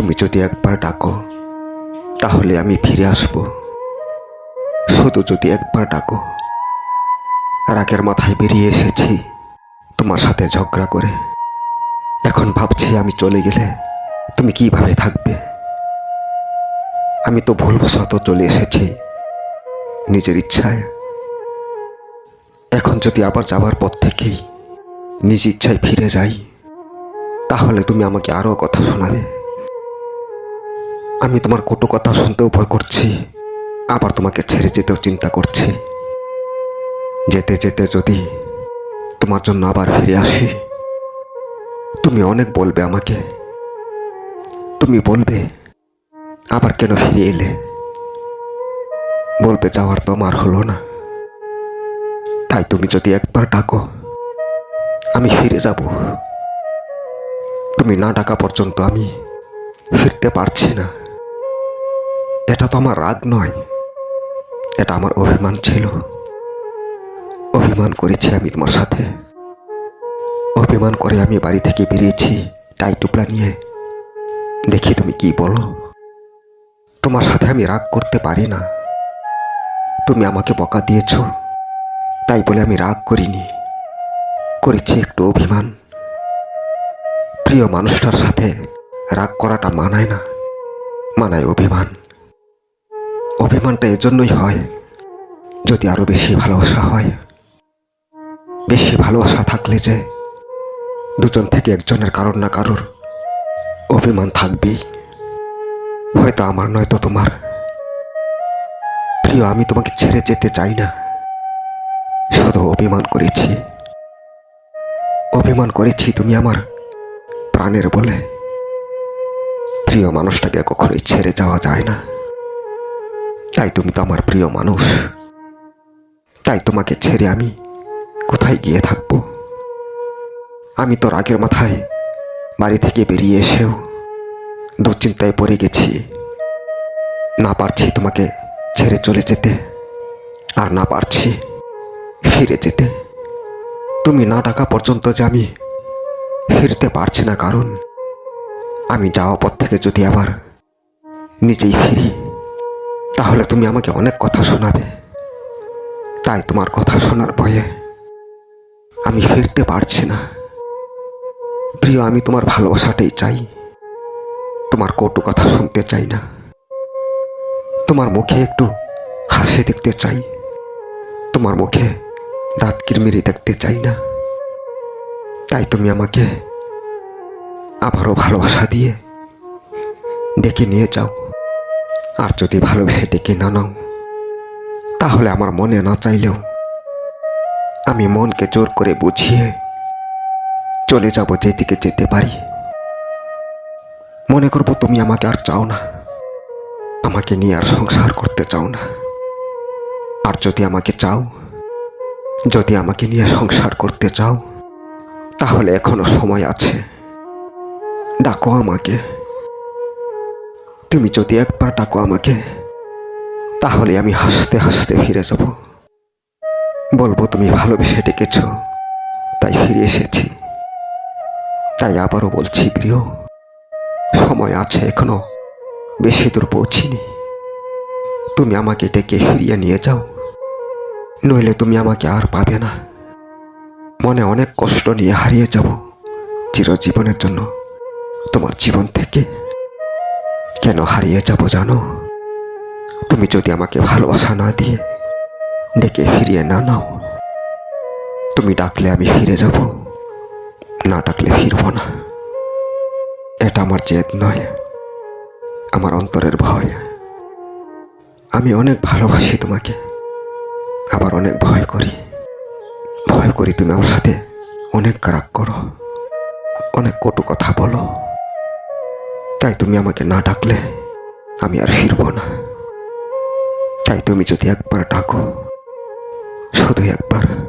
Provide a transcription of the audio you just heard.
তুমি যদি একবার ডাকো, তাহলে আমি ফিরে আসব। শুধু যদি একবার ডাকো। রাগের মাথায় বেরিয়ে এসেছি তোমার সাথে ঝগড়া করে। এখন ভাবছি আমি চলে গেলে তুমি কীভাবে থাকবে? আমি তো ভুলবশত চলে এসেছি নিজের ইচ্ছায়। এখন যদি আবার যাবার পর থেকেই নিজ ইচ্ছায় ফিরে যাই, তাহলে তুমি আমাকে আরও কথা শোনাবে। আমি তোমার কটু কথা শুনতেও ভয় করছি। আবার তোমাকে ছেড়ে যেতেও চিন্তা করছি। যেতে যেতে যদি তোমার জন্য আবার ফিরে আসি, তুমি অনেক বলবে আমাকে। তুমি বলবে, আবার কেন ফিরে এলে? বলবে যাওয়ার তোমার হলো না। তাই তুমি যদি একবার ডাকো, আমি ফিরে যাব। তুমি না ডাকা পর্যন্ত আমি ফিরতে পারছি না। এটা তো আমার রাগ নয়। এটা আমার অভিমান ছিল। অভিমান করেছি আমি তোমার সাথে। অভিমান করে আমি বাড়ি থেকে বেরিয়েছি টাই টুপলা নিয়ে। দেখি তুমি কি বলো। তোমার সাথে আমি রাগ করতে পারি না। তুমি আমাকে বকা দিয়েছ। তাই বলে আমি রাগ করিনি। করেছি একটু অভিমান। প্রিয় মানুষটার সাথে রাগ করাটা মানায় না। মানায় অভিমান। অভিমানটা এজন্যই হয় যদি আরও বেশি ভালোবাসা হয়। বেশি ভালোবাসা থাকলে যে দুজন থেকে একজনের কারোর না কারোর অভিমান থাকবেই। হয়তো আমার নয়তো তোমার। প্রিয়, আমি তোমাকে ছেড়ে যেতে চাই না। শুধু অভিমান করেছি। অভিমান করেছি তুমি আমার প্রাণের বলে। প্রিয়, মানুষটাকে কখনোই ছেড়ে যাওয়া যায় না। তাই তুমি তো আমার প্রিয় মানুষ। তাই তোমাকে ছেড়ে আমি কোথায় গিয়ে থাকব? আমি তো রাগের মাথায় বাড়ি থেকে বেরিয়ে এসেও দুশ্চিন্তায় পড়ে গেছি। না পারছি তোমাকে ছেড়ে চলে যেতে, আর না পারছি ফিরে যেতে। তুমি না ডাকা পর্যন্ত যে আমি ফিরতে পারছি না, কারণ আমি যাওয়া পথ থেকে যদি আবার নিজেই ফিরি তাহলে তুমি আমাকে অনেক কথা শোনাবে। তাই তোমার কথা শোনার ভয়ে আমি ফিরতে পারছি না। প্রিয়, আমি তোমার ভালোবাসাটাই চাই। তোমার কটু কথা শুনতে চাই না। তোমার মুখে একটু হাসি দেখতে চাই। তোমার মুখে দাঁত কিরমিরি দেখতে চাই না। তাই তুমি আমাকে আবারও ভালোবাসা দিয়ে ডেকে নিয়ে যাও। আর যদি ভালোবেসে ডেকে না নাও, তাহলে আমার মনে না চাইলেও আমি মনকে জোর করে বুঝিয়ে চলে যাব যেদিকে যেতে পারি। মনে করব তুমি আমাকে আর চাও না, আমাকে নিয়ে আর সংসার করতে চাও না। আর যদি আমাকে চাও, যদি আমাকে নিয়ে সংসার করতে চাও, তাহলে এখনও সময় আছে। ডাকো আমাকে। তুমি যদি একবার ডাকো আমাকে, তাহলে আমি হাসতে হাসতে ফিরে যাব। বলব তুমি ভালোবেসে ডেকেছ, তাই ফিরে এসেছি। তাই আবারও বলছি, প্রিয়, সময় আছে এখনও, বেশি দূর পৌঁছিনি। তুমি আমাকে ডেকে ফিরিয়ে নিয়ে যাও, নইলে তুমি আমাকে আর পাবে না। মনে অনেক কষ্ট নিয়ে হারিয়ে যাব, চিরজীবনের জন্য, তোমার জীবন থেকে। কেন হারিয়ে যাব জানো? তুমি যদি আমাকে ভালোবাসা না দিয়ে ডেকে ফিরিয়ে না নাও, তুমি ডাকলে আমি ফিরে যাব, না ডাকলে ফিরব না। এটা আমার জেদ নয়, আমার অন্তরের ভয়। আমি অনেক ভালোবাসি তোমাকে, আবার অনেক ভয় করি। ভয় করি তুমি আমার সাথে অনেক রাগ করো, অনেক কটু কথা বলো। তাই তুমি আমাকে না ডাকলে আমি আর ফিরব না। তাই তুমি যদি একবার ডাকো, শুধু একবার।